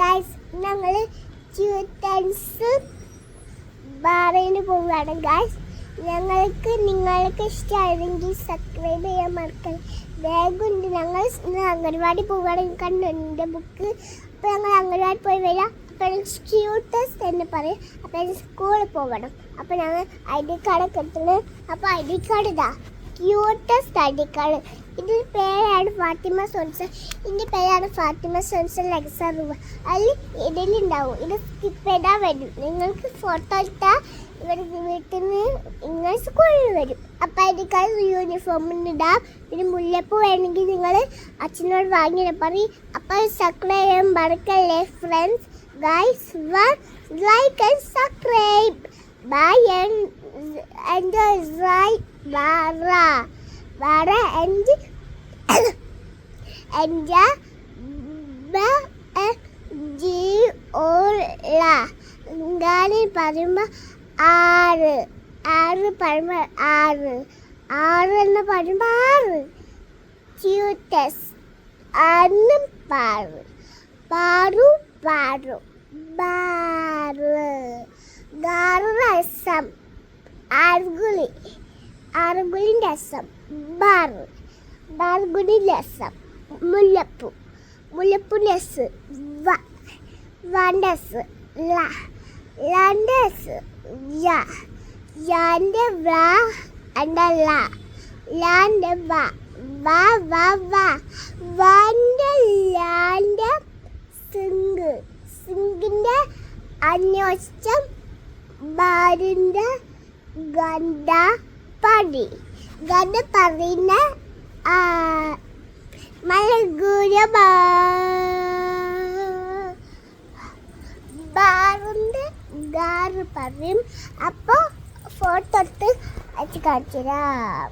Guys ഞങ്ങൾ ക്യൂട്ടൻസ് ബാറിന് പോവുകയാണ് ഗൈസ് ഞങ്ങൾക്ക് നിങ്ങൾക്ക് ഇഷ്ടമായിരുന്നെങ്കിൽ സബ്സ്ക്രൈബ് ചെയ്യാൻ മറക്കണം ബാഗുണ്ട് ഞങ്ങൾ അംഗൻവാടി പോവുകയാണ്. കണ്ടു എന്റെ ബുക്ക്. അപ്പോൾ ഞങ്ങൾ അംഗൻവാടി പോയി വരാം. അപ്പോൾ ക്യൂട്ടസ് എന്ന് പറയും. അപ്പോൾ സ്കൂളിൽ പോകണം. അപ്പോൾ ഞങ്ങൾ ഐ ഡി കാർഡൊക്കെ എടുത്തത് അപ്പോൾ ഐ ഡി കാർഡ് ഇതാ. ക്യൂട്ടസ്റ്റ് ഐ ഇതിൽ പേരാണ് ഫാത്തിമ സോൻസൽ ഇതിന്റെ പേരാണ് ഫാത്തിമ സോൻസൽ ലക്സ റൂമ്. അതിൽ ഇതിലുണ്ടാവും ഇത് സ്കിപ്പ് ചെയ്താൽ വരും. നിങ്ങൾക്ക് ഫോട്ടോ എടുത്താൽ ഇവർ വീട്ടിൽ നിന്ന് നിങ്ങൾ സ്കൂളിൽ വരും. അപ്പോൾ അതിനേക്കാൾ യൂണിഫോമിന് ഇടാം. പിന്നെ മുല്ലപ്പൂ വേണമെങ്കിൽ നിങ്ങൾ അച്ഛനോട് വാങ്ങിയിട്ട് പറയും അപ്പോൾ സബ്സ്ക്രൈബ് ചെയ്യാൻ മറക്കല്ലേ friends guys one like and subscribe bye enjoy ബാറ ബാറ ആൻഡ് എന്റെ ജി ഓള ഗാനി പറയുമ്പോൾ ആറ് ആറ് പറയുമ്പോൾ ആറ് ആറ് എന്ന് പറയുമ്പോൾ ആറ് ക്യൂട്ടസ് ആറിനും പാറു പാറു പാറു ബാറ് ഗാറ് രസം ആറുകുളി ആറുകുളിന്റെ രസം. ബാറ് ബാർഗുടി രസം. മുല്ലപ്പൂ. മുല്ലപ്പൂ രസ്. വണ്ടസ്. ലണ്ടസ്. യ യാന്റെ വ അണ്ട ല. ലാന്റെ വ. വ വ വ. വാന്റെ ലാന്റെ സിങ്ക്. സിങ്കിന്റെ അന്വേഷിച്ചം ബാരിന്റെ ഗന്ധ പടി ഗന്ധ പറയുന്ന മലഗൂര ബാറിന്റെ ഗാറ് പറയും? അപ്പോൾ ഫോട്ടോ എടുത്ത് അയച്ച് കാണിച്ചുതരാം.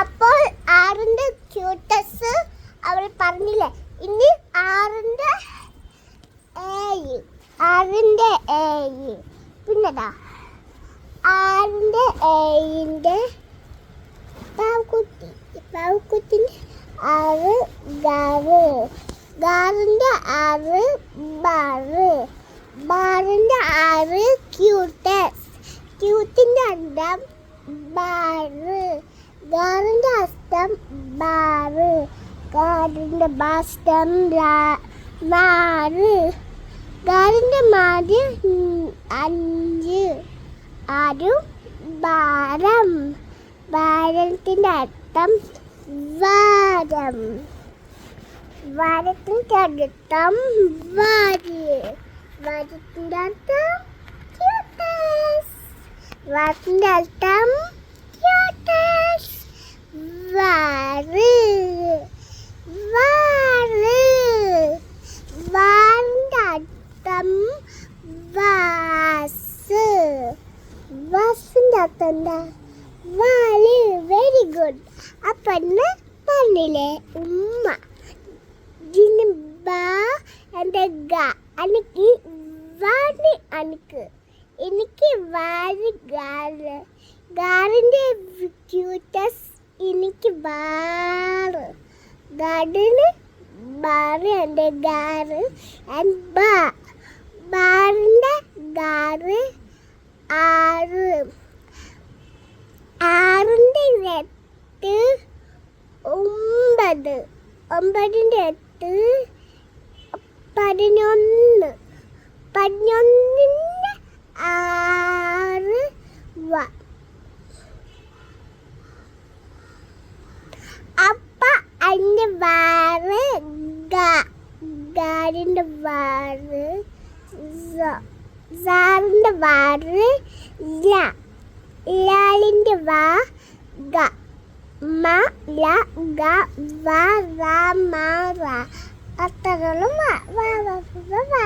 അപ്പോൾ ആറിന്റെ ക്യൂട്ടസ് അവർ പറഞ്ഞില്ലേ? ഇനി ആറിന്റെ ഏഴ്. ആറിന്റെ ഏഴ്. പിന്നെടാ ആറിന്റെ ഏഴിന്റെ പാവക്കുട്ടി. പാവക്കുട്ടിന്റെ ആറ് ഗാറ്. ഗാറിന്റെ ആറ് ബാറ്. ബാറിന്റെ ആറ് ക്യൂട്ടസ്. ക്യൂട്ടിന്റെ അണ്ടം ബാറ്. ഗാറിന്റെ അസ്തം ബാറ്. ഗാറിന്റെ ബാസ്റ്റം ബാറ് ഗാറിന്റെ മാര് അഞ്ച്. ആരും ഭാരം. ഭാരത്തിന്റെ അർത്ഥം വാരം വാരത്തിന്റെ അർത്ഥം വാരി വാരത്തിന്റെ അർത്ഥം വാരത്തിന്റെ അർത്ഥം ക്യൂട്ടസ് വാറ് വാറ് വാറിന്റെ അർത്ഥം വാസ് വാസിന്റെ അർത്ഥം എന്താ? വാൽ വെരി ഗുഡ് അപ്പം ഇന്ന് പറഞ്ഞില്ലേ ഉമ്മ ജിന് ബാ എന്റെ ഗ എനിക്ക് വാന് എനിക്ക് എനിക്ക് വാൽ ഗാറ്. ഗാറിന്റെ ക്യൂട്ടസ് എനിക്ക് ബാറ്. ഗാർഡന് ബാറ് എന്റെ ഗാറ്. ആൻഡ് ബാ ബാറിന്റെ ഗാറ് ആറ്. ആറിന്റെ എട്ട് ഒമ്പത്. ഒമ്പതിന്റെ എട്ട് പതിനൊന്ന്. പതിനൊന്നിന്റെ ആറ് വ. അപ്പ അതിന്റെ വാറ് ഗാ. ഗാരിന്റെ വാറ് സാറിന്റെ വാറ് ല ലാലിന്റെ വാ ഗ മ ല ഗ വ റ മ റ അത്രകളും വാ വാ വാ വാ.